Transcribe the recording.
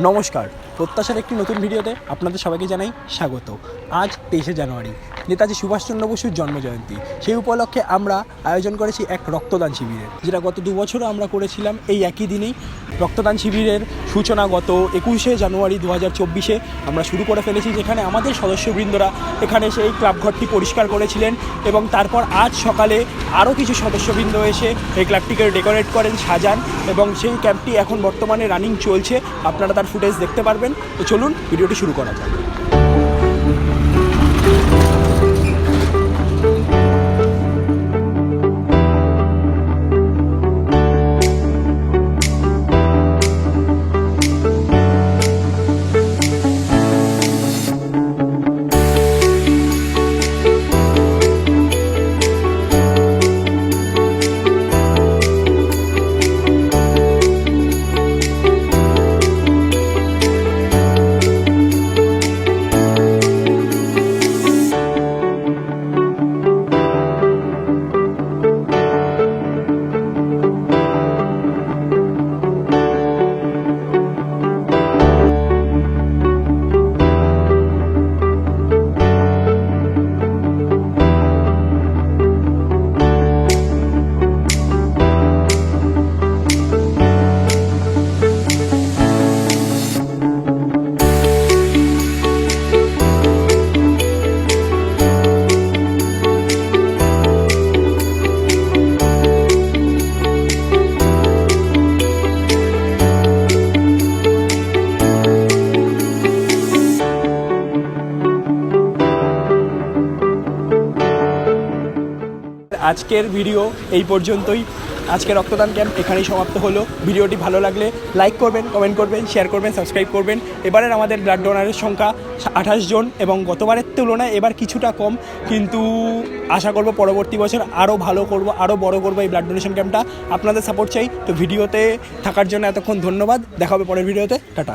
নমস্কার। প্রত্যাশার একটি নতুন ভিডিওতে আপনাদের সবাইকে জানাই স্বাগত। আজ তেইশে জানুয়ারি। নেতাজি সুভাষচন্দ্র বসুর জন্মজয়ন্তী। সেই উপলক্ষে আমরা আয়োজন করেছি এক রক্তদান শিবিরের যেটা গত দু বছরও আমরা করেছিলাম। এই একই দিনেই রক্তদান শিবিরের সূচনা গত একুশে জানুয়ারি দু হাজার চব্বিশে আমরা শুরু করে ফেলেছি, যেখানে আমাদের সদস্যবৃন্দরা এখানে সেই ক্লাবঘরটি পরিষ্কার করেছিলেন এবং তারপর আজ সকালে আরও কিছু সদস্যবৃন্দ এসে এই ক্লাবটিকে ডেকোরেট করেন, সাজান এবং সেই ক্যাম্পটি এখন বর্তমানে রানিং চলছে। আপনারা তার ফুটেজ দেখতে পারবেন। তো চলুন, ভিডিওটি শুরু করা যাক। আজকের ভিডিও এই পর্যন্তই। আজকে রক্তদান ক্যাম্প এখানেই সমাপ্ত হলো। ভিডিওটি ভালো লাগলে লাইক করবেন কমেন্ট করবেন শেয়ার করবেন সাবস্ক্রাইব করবেন। এবারের আমাদের ব্লাড ডোনারের সংখ্যা আঠাশ জন এবং গতবারের তুলনায় এবার কিছুটা কম। কিন্তু আশা করব পরবর্তী বছর আরও ভালো করব আরও বড় করব এই ব্লাড ডোনেশন ক্যাম্পটা আপনাদের সাপোর্ট চাই। তো ভিডিওতে থাকার জন্য এতক্ষণ ধন্যবাদ। দেখা হবে পরের ভিডিওতে টাটা।